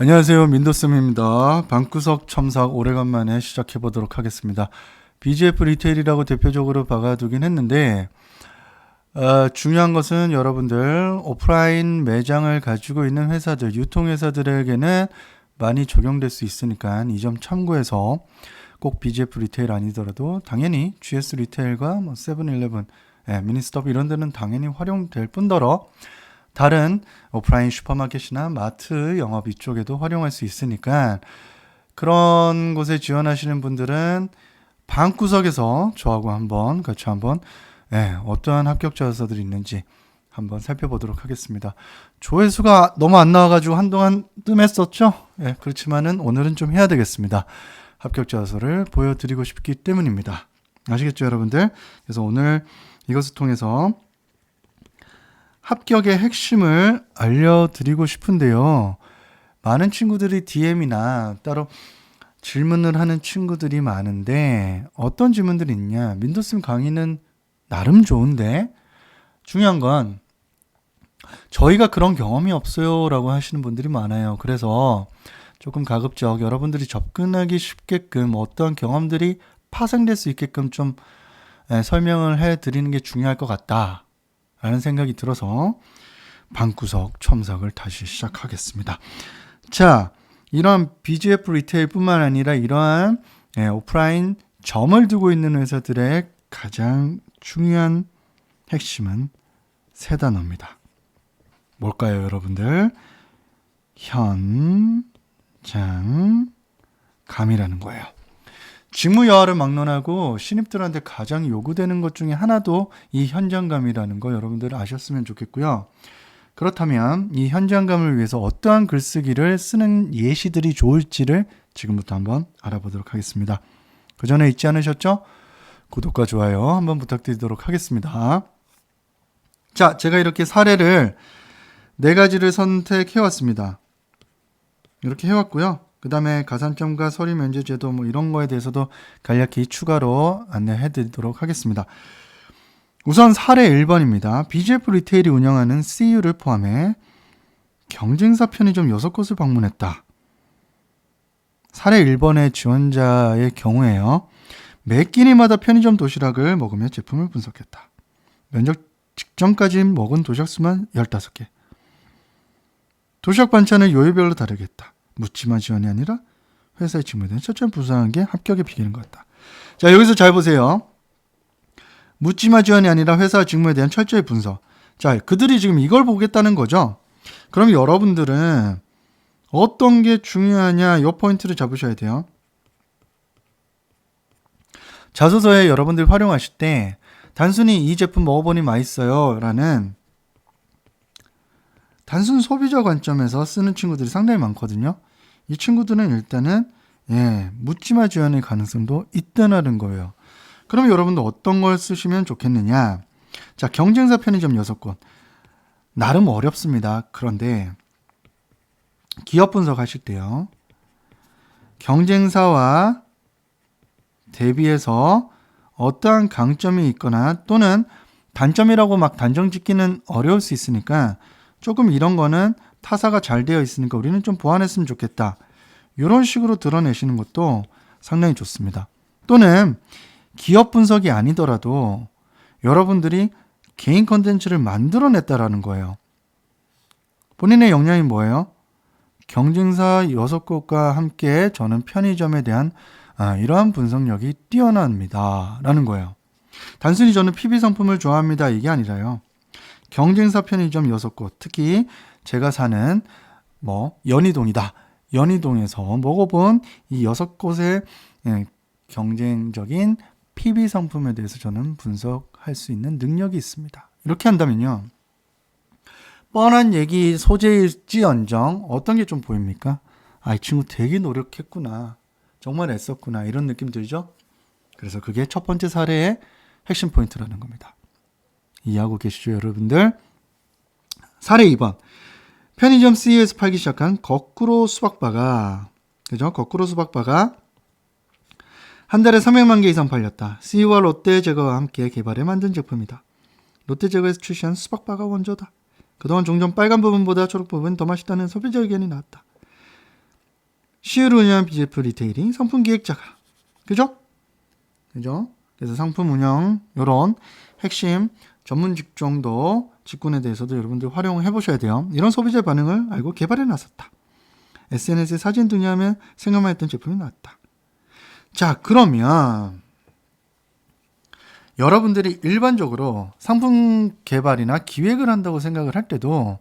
안녕하세요. 민도쌤입니다. 방구석 첨삭 오래간만에 시작해 보도록 하겠습니다. BGF 리테일이라고 대표적으로 박아두긴 했는데, 어, 중요한 것은 여러분들 오프라인 매장을 가지고 있는 회사들, 유통회사들에게는 많이 적용될 수 있으니까 이 점 참고해서 꼭 BGF 리테일 아니더라도 당연히 GS 리테일과 뭐 세븐일레븐, 예, 미니스톱 이런 데는 당연히 활용될 뿐더러 다른 오프라인 슈퍼마켓이나 마트 영업 이쪽에도 활용할 수 있으니까 그런 곳에 지원하시는 분들은 방구석에서 저하고 한번 같이 한번 예, 어떠한 합격자들이 있는지 한번 살펴보도록 하겠습니다. 조회수가 너무 안 나와가지고 한동안 뜸했었죠. 예, 그렇지만은 오늘은 좀 해야 되겠습니다. 합격자서를 보여드리고 싶기 때문입니다. 아시겠죠, 여러분들? 그래서 오늘 이것을 통해서 합격의 핵심을 알려드리고 싶은데요. 많은 친구들이 DM이나 따로 질문을 하는 친구들이 많은데 어떤 질문들이 있냐? 민도쌤 강의는 나름 좋은데 중요한 건 저희가 그런 경험이 없어요 라고 하시는 분들이 많아요. 그래서 조금 가급적 여러분들이 접근하기 쉽게끔 어떠한 경험들이 파생될 수 있게끔 좀 예, 설명을 해 드리는 게 중요할 것 같다. 라는 생각이 들어서 방구석 첨삭을 다시 시작하겠습니다. 자, 이러한 BGF 리테일뿐만 아니라 이러한 예, 오프라인 점을 두고 있는 회사들의 가장 중요한 핵심은 세 단어입니다. 뭘까요, 여러분들? 현, 장, 감이라는 거예요. 직무 여하를 막론하고 신입들한테 가장 요구되는 것 중에 하나도 이 현장감이라는 거 여러분들 아셨으면 좋겠고요. 그렇다면 이 현장감을 위해서 어떠한 글쓰기를 쓰는 예시들이 좋을지를 지금부터 한번 알아보도록 하겠습니다. 그 전에 잊지 않으셨죠? 구독과 좋아요 한번 부탁드리도록 하겠습니다. 자, 제가 이렇게 사례를 네 가지를 선택해 왔습니다. 이렇게 해왔고요. 그 다음에 가산점과 서류 면제 제도 뭐 이런 거에 대해서도 간략히 추가로 안내해 드리도록 하겠습니다. 우선 사례 1번입니다. BGF 리테일이 운영하는 CU를 포함해 경쟁사 편의점 6곳을 방문했다. 사례 1번의 지원자의 경우에요. 매 끼니마다 편의점 도시락을 먹으며 제품을 분석했다. 면접 직전까지 먹은 도시락 수만 15개. 도시락 반찬을 요일별로 다르게 했다. 묻지마 지원이 아니라 회사에 직무된 철저한 부수하는 게 합격의 비결인 것 같다. 자, 여기서 잘 보세요. 묻지마 지원이 아니라 회사 직무에 대한 철저히 분석. 자, 그들이 지금 이걸 보겠다는 거죠. 그럼 여러분들은 어떤 게 중요하냐, 요 포인트를 잡으셔야 돼요. 자소서에 여러분들이 활용하실 때 단순히 이 제품 먹어보니 맛있어요 라는 단순 소비자 관점에서 쓰는 친구들이 상당히 많거든요. 이 친구들은 일단은 예, 묻지마 지원의 가능성도 있다는 거예요. 그럼 여러분도 어떤 걸 쓰시면 좋겠느냐? 자, 경쟁사 편의점 6곳. 나름 어렵습니다. 그런데 기업 분석하실 때요. 경쟁사와 대비해서 어떠한 강점이 있거나 또는 단점이라고 막 단정 짓기는 어려울 수 있으니까 조금 이런 거는 타사가 잘 되어 있으니까 우리는 좀 보완했으면 좋겠다. 이런 식으로 드러내시는 것도 상당히 좋습니다. 또는 기업 분석이 아니더라도 여러분들이 개인 컨텐츠를 만들어냈다라는 거예요. 본인의 역량이 뭐예요? 경쟁사 6곳과 함께 저는 편의점에 대한 아, 이러한 분석력이 뛰어납니다. 라는 거예요. 단순히 저는 PB 상품을 좋아합니다. 이게 아니라요. 경쟁사 편의점 6곳, 특히 제가 사는 뭐 연희동이다. 연희동에서 먹어본 이 6곳의 예, 경쟁적인 PB 상품에 대해서 저는 분석할 수 있는 능력이 있습니다. 이렇게 한다면요. 뻔한 얘기 소재일지언정 어떤 게 좀 보입니까? 아, 이 친구 되게 노력했구나. 정말 애썼구나. 이런 느낌 들죠? 그래서 그게 첫 번째 사례의 핵심 포인트라는 겁니다. 이해하고 계시죠, 여러분들? 사례 2번. 편의점 CE에서 팔기 시작한 거꾸로 수박바가, 그죠? 거꾸로 수박바가 한 달에 300만 개 이상 팔렸다. CE와 롯데 제거와 함께 개발해 만든 제품이다. 롯데 제거에서 출시한 수박바가 원조다. 그동안 종종 빨간 부분보다 초록 부분 더 맛있다는 소비자 의견이 나왔다. CU를 운영한 BGF 리테일이 상품 기획자가 그죠? 그죠? 그래서 상품 운영 요런 핵심 전문 직종도 직군에 대해서도 여러분들 활용해 보셔야 돼요. 이런 소비자 반응을 알고 개발해 나섰다. SNS에 사진 등이하면 생각만 했던 제품이 나왔다. 자, 그러면 여러분들이 일반적으로 상품 개발이나 기획을 한다고 생각을 할 때도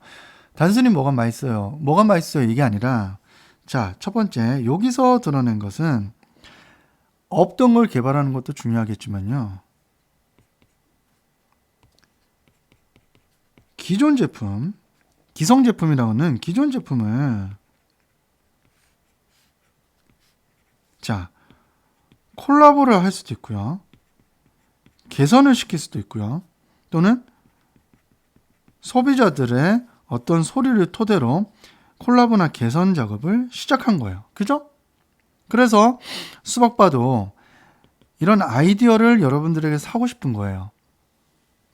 단순히 뭐가 맛있어요. 뭐가 맛있어요. 이게 아니라 자, 첫 번째 여기서 드러낸 것은 없던 걸 개발하는 것도 중요하겠지만요. 기존 제품, 기성 제품이라고는 기존 제품을 자, 콜라보를 할 수도 있고요. 개선을 시킬 수도 있고요. 또는 소비자들의 어떤 소리를 토대로 콜라보나 개선 작업을 시작한 거예요. 그죠? 그래서 수박바도 이런 아이디어를 여러분들에게 사고 싶은 거예요.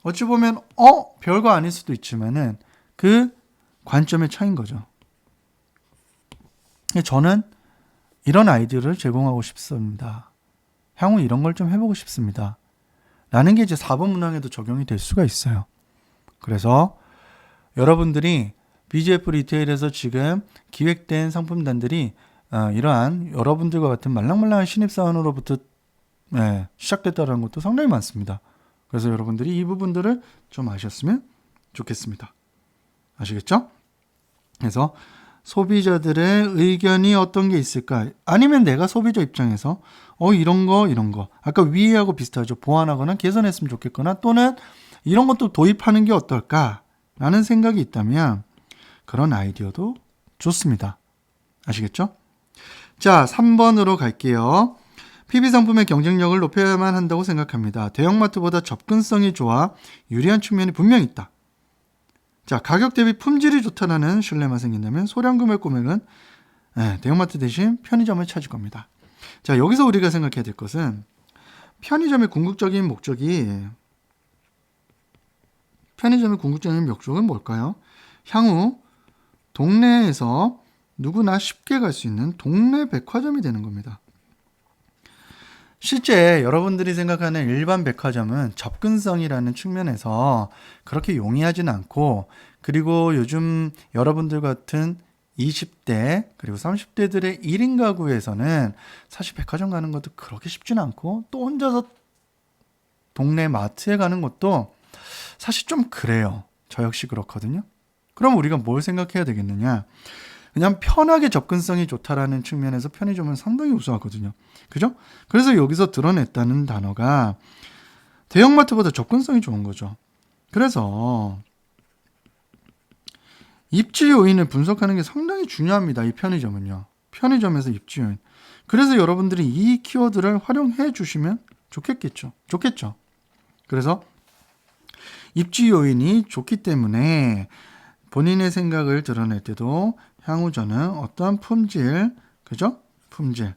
어찌 보면 어 별거 아닐 수도 있지만은 그 관점의 차이인 거죠. 저는 이런 아이디어를 제공하고 싶습니다. 향후 이런 걸 좀 해보고 싶습니다. 라는 게 이제 4번 문항에도 적용이 될 수가 있어요. 그래서 여러분들이 BGF 리테일에서 지금 기획된 상품단들이 어, 이러한 여러분들과 같은 말랑말랑한 신입사원으로부터 네, 시작됐다는 것도 상당히 많습니다. 그래서 여러분들이 이 부분들을 좀 아셨으면 좋겠습니다. 아시겠죠? 그래서 소비자들의 의견이 어떤 게 있을까? 아니면 내가 소비자 입장에서 어 이런 거 이런 거 아까 위하고 비슷하죠. 보완하거나 개선했으면 좋겠거나 또는 이런 것도 도입하는 게 어떨까라는 생각이 있다면 그런 아이디어도 좋습니다. 아시겠죠? 자, 3번으로 갈게요. PB 상품의 경쟁력을 높여야만 한다고 생각합니다. 대형마트보다 접근성이 좋아 유리한 측면이 분명히 있다. 자, 가격 대비 품질이 좋다라는 신뢰만 생긴다면 소량 구매 금액은 네, 대형마트 대신 편의점을 찾을 겁니다. 자, 여기서 우리가 생각해야 될 것은 편의점의 궁극적인 목적이 편의점의 궁극적인 목적은 뭘까요? 향후 동네에서 누구나 쉽게 갈 수 있는 동네 백화점이 되는 겁니다. 실제 여러분들이 생각하는 일반 백화점은 접근성이라는 측면에서 그렇게 용이하진 않고 그리고 요즘 여러분들 같은 20대 그리고 30대들의 1인 가구에서는 사실 백화점 가는 것도 그렇게 쉽지는 않고 또 혼자서 동네 마트에 가는 것도 사실 좀 그래요. 저 역시 그렇거든요. 그럼 우리가 뭘 생각해야 되겠느냐? 그냥 편하게 접근성이 좋다라는 측면에서 편의점은 상당히 우수하거든요. 그죠? 그래서 여기서 드러냈다는 단어가 대형마트보다 접근성이 좋은 거죠. 그래서 입지 요인을 분석하는 게 상당히 중요합니다. 이 편의점은요. 편의점에서 입지 요인. 그래서 여러분들이 이 키워드를 활용해 주시면 좋겠겠죠. 좋겠죠. 그래서 입지 요인이 좋기 때문에 본인의 생각을 드러낼 때도 향후 저는 어떠한 품질, 그죠? 품질.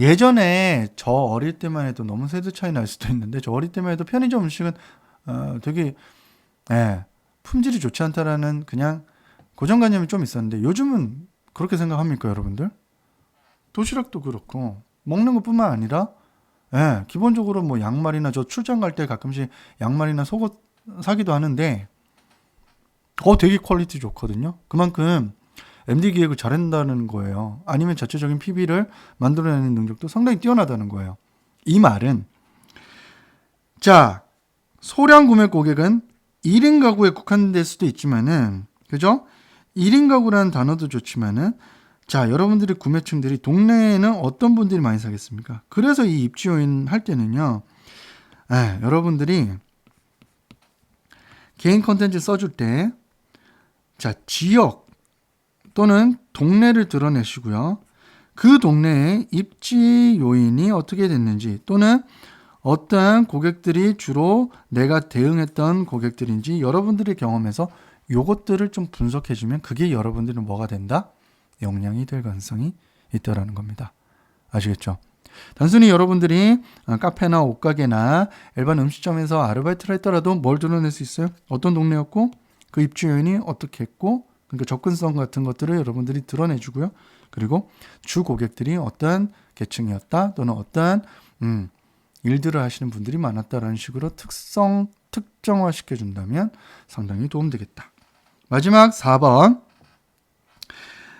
예전에 저 어릴 때만 해도 너무 세대 차이 날 수도 있는데 저 어릴 때만 해도 편의점 음식은 어, 되게 예, 품질이 좋지 않다라는 그냥 고정관념이 좀 있었는데 요즘은 그렇게 생각합니까 여러분들? 도시락도 그렇고 먹는 것뿐만 아니라 예, 기본적으로 뭐 양말이나 저 출장 갈 때 가끔씩 양말이나 속옷 사기도 하는데 어 되게 퀄리티 좋거든요. 그만큼 MD 기획을 잘한다는 거예요. 아니면 자체적인 PB를 만들어내는 능력도 상당히 뛰어나다는 거예요. 이 말은 자 소량 구매 고객은 1인 가구에 국한될 수도 있지만은 그죠? 1인 가구라는 단어도 좋지만은 자 여러분들의 구매층들이 동네에는 어떤 분들이 많이 사겠습니까? 그래서 이 입지 요인 할 때는요. 에, 여러분들이 개인 컨텐츠 써줄 때 자, 지역 또는 동네를 드러내시고요. 그 동네의 입지 요인이 어떻게 됐는지 또는 어떠한 고객들이 주로 내가 대응했던 고객들인지 여러분들의 경험에서 요것들을 좀 분석해 주면 그게 여러분들은 뭐가 된다? 역량이 될 가능성이 있다라는 겁니다. 아시겠죠? 단순히 여러분들이 어, 카페나 옷가게나 일반 음식점에서 아르바이트를 했더라도 뭘 드러낼 수 있어요? 어떤 동네였고 그 입주 요인이 어떻게 했고 그러니까 접근성 같은 것들을 여러분들이 드러내주고요. 그리고 주 고객들이 어떠한 계층이었다 또는 어떠한 음, 일들을 하시는 분들이 많았다라는 식으로 특성 특정화 시켜준다면 상당히 도움되겠다. 마지막 4번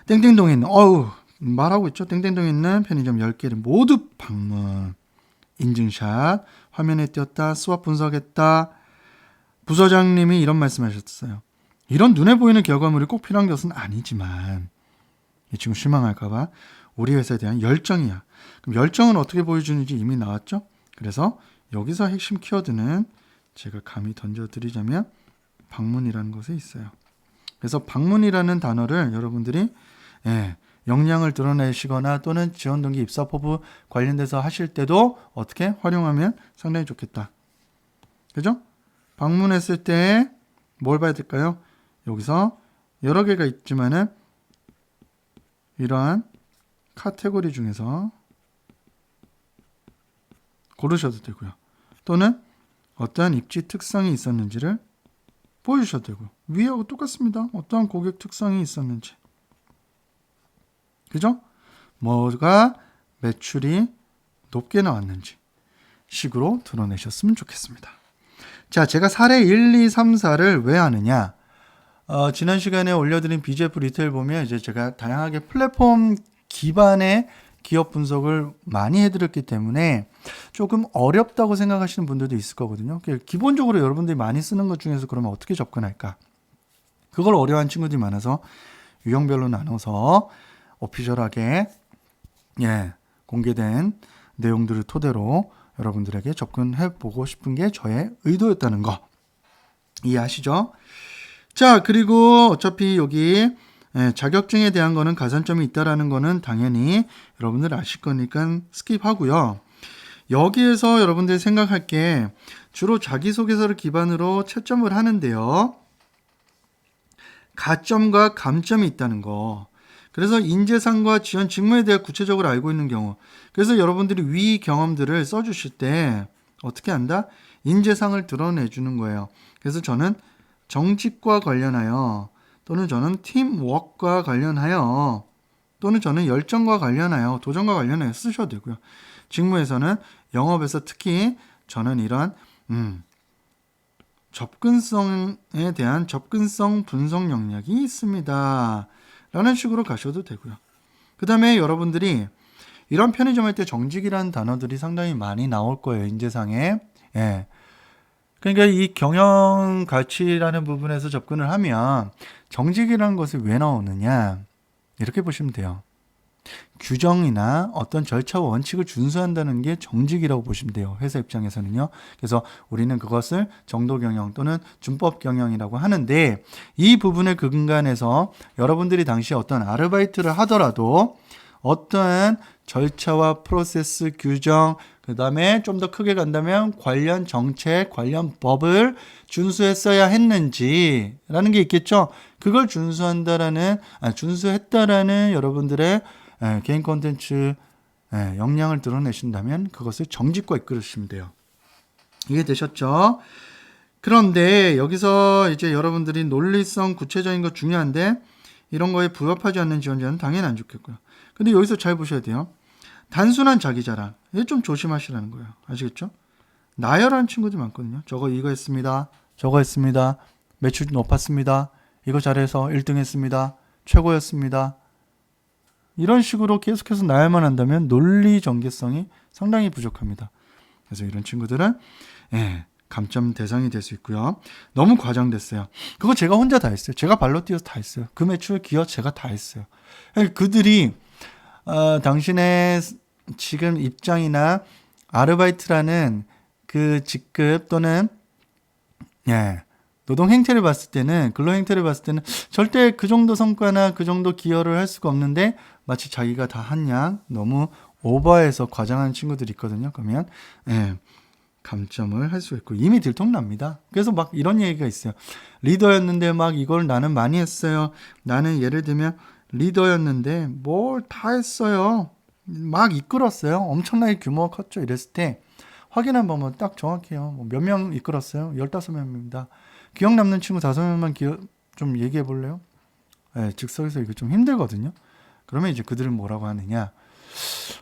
땡땡동에 있는 어우 말하고 있죠. 땡땡동에 있는 편의점 10개를 모두 방문 인증샷 화면에 띄었다 수업 분석했다 부서장님이 이런 말씀하셨어요. 이런 눈에 보이는 결과물이 꼭 필요한 것은 아니지만 이 친구 실망할까봐 우리 회사에 대한 열정이야. 그럼 열정은 어떻게 보여주는지 이미 나왔죠? 그래서 여기서 핵심 키워드는 제가 감히 던져드리자면 방문이라는 것에 있어요. 그래서 방문이라는 단어를 여러분들이 예, 역량을 드러내시거나 또는 지원 동기 입사 포부 관련돼서 하실 때도 어떻게 활용하면 상당히 좋겠다. 그죠? 방문했을 때 뭘 봐야 될까요? 여기서 여러 개가 있지만은 이러한 카테고리 중에서 고르셔도 되고요. 또는 어떠한 입지 특성이 있었는지를 보여주셔도 되고 위하고 똑같습니다. 어떠한 고객 특성이 있었는지 그죠? 뭐가 매출이 높게 나왔는지 식으로 드러내셨으면 좋겠습니다. 자, 제가 사례 1, 2, 3, 4를 왜 하느냐? 어, 지난 시간에 올려드린 BGF 리테일 보면 이제 제가 다양하게 플랫폼 기반의 기업 분석을 많이 해드렸기 때문에 조금 어렵다고 생각하시는 분들도 있을 거거든요. 기본적으로 여러분들이 많이 쓰는 것 중에서 그러면 어떻게 접근할까? 그걸 어려워하는 친구들이 많아서 유형별로 나눠서 오피셜하게 예, 공개된 내용들을 토대로 여러분들에게 접근해 보고 싶은 게 저의 의도였다는 거 이해하시죠? 자, 그리고 어차피 여기 예, 자격증에 대한 거는 가산점이 있다라는 거는 당연히 여러분들 아실 거니까 스킵하고요. 여기에서 여러분들이 생각할 게 주로 자기소개서를 기반으로 채점을 하는데요. 가점과 감점이 있다는 거. 그래서 인재상과 지원 직무에 대해 구체적으로 알고 있는 경우. 그래서 여러분들이 위 경험들을 써주실 때 어떻게 한다? 인재상을 드러내주는 거예요. 그래서 저는 정직과 관련하여 또는 저는 팀워크와 관련하여 또는 저는 열정과 관련하여 도전과 관련하여 쓰셔도 되고요. 직무에서는 영업에서 특히 저는 이러한 음, 접근성에 대한 접근성 분석 역량이 있습니다. 라는 식으로 가셔도 되고요. 그 다음에 여러분들이 이런 편의점 할 때 정직이라는 단어들이 상당히 많이 나올 거예요. 인재상에. 예. 그러니까 이 경영 가치라는 부분에서 접근을 하면 정직이라는 것이 왜 나오느냐. 이렇게 보시면 돼요. 규정이나 어떤 절차 원칙을 준수한다는 게 정직이라고 보시면 돼요. 회사 입장에서는요. 그래서 우리는 그것을 정도 경영 또는 준법 경영이라고 하는데 이 부분의 그 근간에서 여러분들이 당시 어떤 아르바이트를 하더라도 어떠한 절차와 프로세스 규정 그 다음에 좀 더 크게 간다면 관련 정책, 관련 법을 준수했어야 했는지라는 게 있겠죠. 그걸 준수한다라는, 아, 준수했다라는 여러분들의 예, 개인 콘텐츠 예, 역량을 드러내신다면 그것을 정직과 이끌으시면 돼요. 이게 되셨죠? 그런데 여기서 이제 여러분들이 논리성, 구체적인 거 중요한데 이런 거에 부합하지 않는 지원자는 당연히 안 좋겠고요. 근데 여기서 잘 보셔야 돼요. 단순한 자기 자랑. 이게 좀 조심하시라는 거예요. 아시겠죠? 나열하는 친구들 많거든요. 저거 이거 했습니다. 저거 했습니다. 매출 높았습니다. 이거 잘해서 1등 했습니다. 최고였습니다. 이런 식으로 계속해서 나열만 한다면 논리 전개성이 상당히 부족합니다. 그래서 이런 친구들은 예, 감점 대상이 될 수 있고요. 너무 과장됐어요. 그거 제가 혼자 다 했어요. 제가 발로 뛰어서 다 했어요. 그 매출 기여 제가 다 했어요. 그들이 어, 당신의 지금 입장이나 아르바이트라는 그 직급 또는 예, 노동 행태를 봤을 때는 근로 행태를 봤을 때는 절대 그 정도 성과나 그 정도 기여를 할 수가 없는데 마치 자기가 다 한 양 너무 오버해서 과장하는 친구들이 있거든요. 그러면 예, 감점을 할 수 있고 이미 들통납니다. 그래서 막 이런 얘기가 있어요. 리더였는데 막 이걸 나는 많이 했어요. 나는 예를 들면 리더였는데 뭘 다 했어요. 막 이끌었어요. 엄청나게 규모가 컸죠. 이랬을 때 확인 한번 딱 정확해요. 뭐몇명 이끌었어요? 15명입니다. 기억 남는 친구 5명만 기억 좀 얘기해 볼래요? 예, 즉석에서 이거 좀 힘들거든요. 그러면 이제 그들은 뭐라고 하느냐?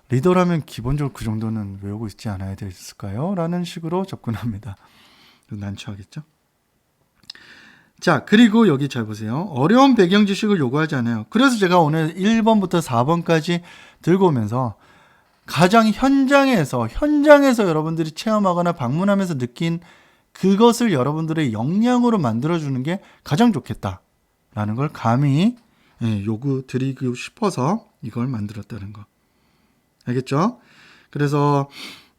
리더라면 기본적으로 그 정도는 외우고 있지 않아야 됐을까요? 라는 식으로 접근합니다. 난처하겠죠? 자, 그리고 여기 잘 보세요. 어려운 배경 지식을 요구하지 않아요. 그래서 제가 오늘 1번부터 4번까지 들고 오면서 가장 현장에서, 현장에서 여러분들이 체험하거나 방문하면서 느낀 그것을 여러분들의 역량으로 만들어주는 게 가장 좋겠다 라는 걸 감히 예, 요구 드리고 싶어서 이걸 만들었다는 거. 알겠죠? 그래서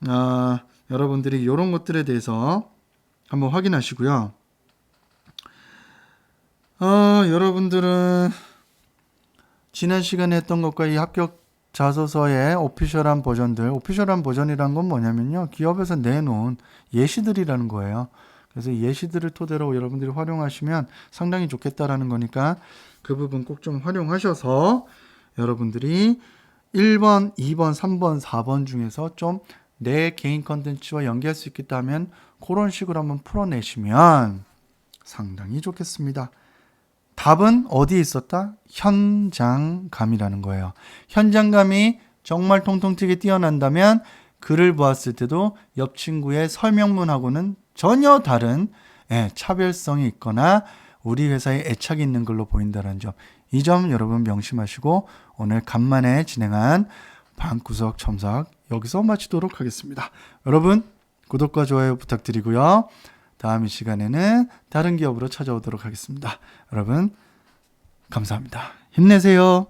아, 여러분들이 이런 것들에 대해서 한번 확인하시고요. 어, 여러분들은 지난 시간에 했던 것과 이 합격 자소서의 오피셜한 버전들, 오피셜한 버전이란 건 뭐냐면요. 기업에서 내놓은 예시들이라는 거예요. 그래서 이 예시들을 토대로 여러분들이 활용하시면 상당히 좋겠다라는 거니까 그 부분 꼭 좀 활용하셔서 여러분들이 1번, 2번, 3번, 4번 중에서 좀 내 개인 컨텐츠와 연계할 수 있겠다면 그런 식으로 한번 풀어내시면 상당히 좋겠습니다. 답은 어디에 있었다? 현장감이라는 거예요. 현장감이 정말 통통 튀게 뛰어난다면 글을 보았을 때도 옆 친구의 설명문하고는 전혀 다른 예, 차별성이 있거나 우리 회사에 애착이 있는 글로 보인다는 점. 이 점 여러분 명심하시고 오늘 간만에 진행한 방구석 첨삭 여기서 마치도록 하겠습니다. 여러분 구독과 좋아요 부탁드리고요. 다음 이 시간에는 다른 기업으로 찾아오도록 하겠습니다. 여러분 감사합니다. 힘내세요.